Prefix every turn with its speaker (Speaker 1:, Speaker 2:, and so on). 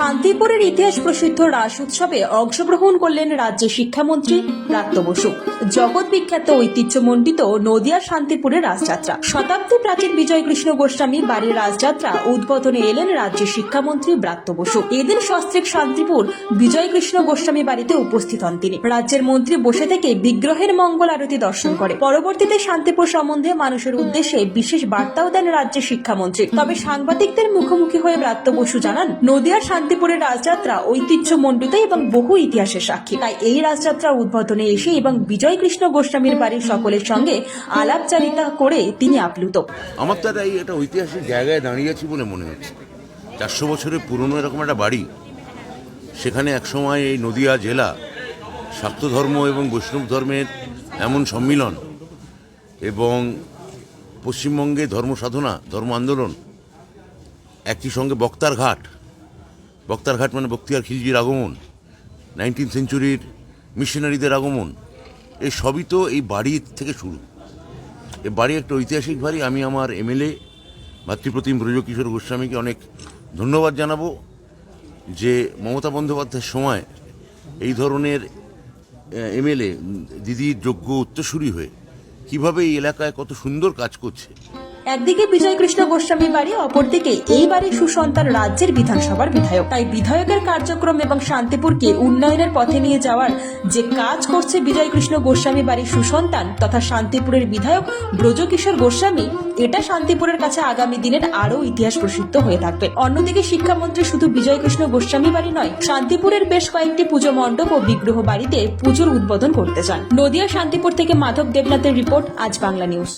Speaker 1: শান্তিপুরের ইতিহাস প্রসিদ্ধ রাস উৎসবে অংশগ্রহণ করলেন রাজ্যের শিক্ষামন্ত্রী ব্রাত্য বসু। জগৎ বিখ্যাত ঐতিহ্যমণ্ডিত নদিয়া শান্তিপুরের রাসযাত্রা শতাব্দী প্রাচীন বিজয় কৃষ্ণ গোস্বামী বাড়ির রাসযাত্রা উদ্বোধনে এলেন রাজ্যের শিক্ষামন্ত্রী ব্রাত্য বসু। এদিন সস্ত্রিক শান্তিপুর বিজয় কৃষ্ণ গোস্বামী বাড়িতে উপস্থিত হন তিনি। রাজ্যের মন্ত্রী বসে থেকে বিগ্রহের মঙ্গল আরতি দর্শন করে। পরবর্তীতে শান্তিপুর সম্বন্ধে মানুষের উদ্দেশ্যে বিশেষ বার্তাও দেন রাজ্যের শিক্ষামন্ত্রী। তবে সাংবাদিকদের মুখোমুখি হয়ে ব্রাত্য বসু জানান, নদিয়ার শান্তিপুরের রাজযাত্রা ঐতিহ্যমণ্ডিত এবং বহু ইতিহাসের সাক্ষী। তাই এই রাজযাত্রা উদ্বোধনে এসে এবং বিজয় কৃষ্ণ গোস্বামীর বাড়ির সকলের সঙ্গে আলাপচারিতা করে তিনি আপ্লুত।
Speaker 2: আমার তো এই একটা ঐতিহাসিক জায়গায় দাঁড়িয়ে আছি বলে মনে হচ্ছে। চারশো বছরের পুরনো এরকম একটা বাড়ি, সেখানে একসময় এই নদিয়া জেলা শাক্ত ধর্ম এবং বৈষ্ণব ধর্মের এমন সম্মিলন এবং পশ্চিমবঙ্গে ধর্ম সাধনা ধর্ম আন্দোলন একই সঙ্গে বক্তার ঘাট বক্তার ঘাট মানে বক্তিয়ার খিলজির আগমন নাইনটিন সেঞ্চুরির মিশনারিদের আগমন এই সবই তো এই বাড়ি থেকে শুরু। এ বাড়ি একটা ঐতিহাসিক বাড়ি। আমি আমার এমএলএ ভাতৃপ্রতিম ব্রজকিশোর গোস্বামীকে অনেক ধন্যবাদ জানাব যে মমতা বন্দ্যোপাধ্যায়ের সময় এই ধরনের এমএলএ দিদির যোগ্য উত্তরসূরি হয়ে কীভাবে এই এলাকায় কত সুন্দর কাজ করছে।
Speaker 1: একদিকে বিজয় কৃষ্ণ গোস্বামী বাড়ি, অপরদিকে এই বাড়ির সুসন্তান রাজ্যের বিধানসভার বিধায়ক। তাই বিধায়কের কার্যক্রম এবং শান্তিপুরকে উন্নয়নের পথে নিয়ে যাওয়ার যে কাজ করছে বিজয় কৃষ্ণ গোস্বামী বাড়ির সুসন্তান তথা শান্তিপুরের বিধায়ক ব্রজকিশোর গোস্বামী, এটা শান্তিপুরের কাছে আগামী দিনের আরও ইতিহাস প্রসিদ্ধ হয়ে থাকবে। অন্যদিকে শিক্ষামন্ত্রী শুধু বিজয় কৃষ্ণ গোস্বামী বাড়ি নয়, শান্তিপুরের বেশ কয়েকটি পুজো মণ্ডপ ও বিগ্রহ বাড়িতে পুজোর উদ্বোধন করতে চান। নদিয়া শান্তিপুর থেকে মাধব দেবনাথের রিপোর্ট, আজ বাংলা নিউজ।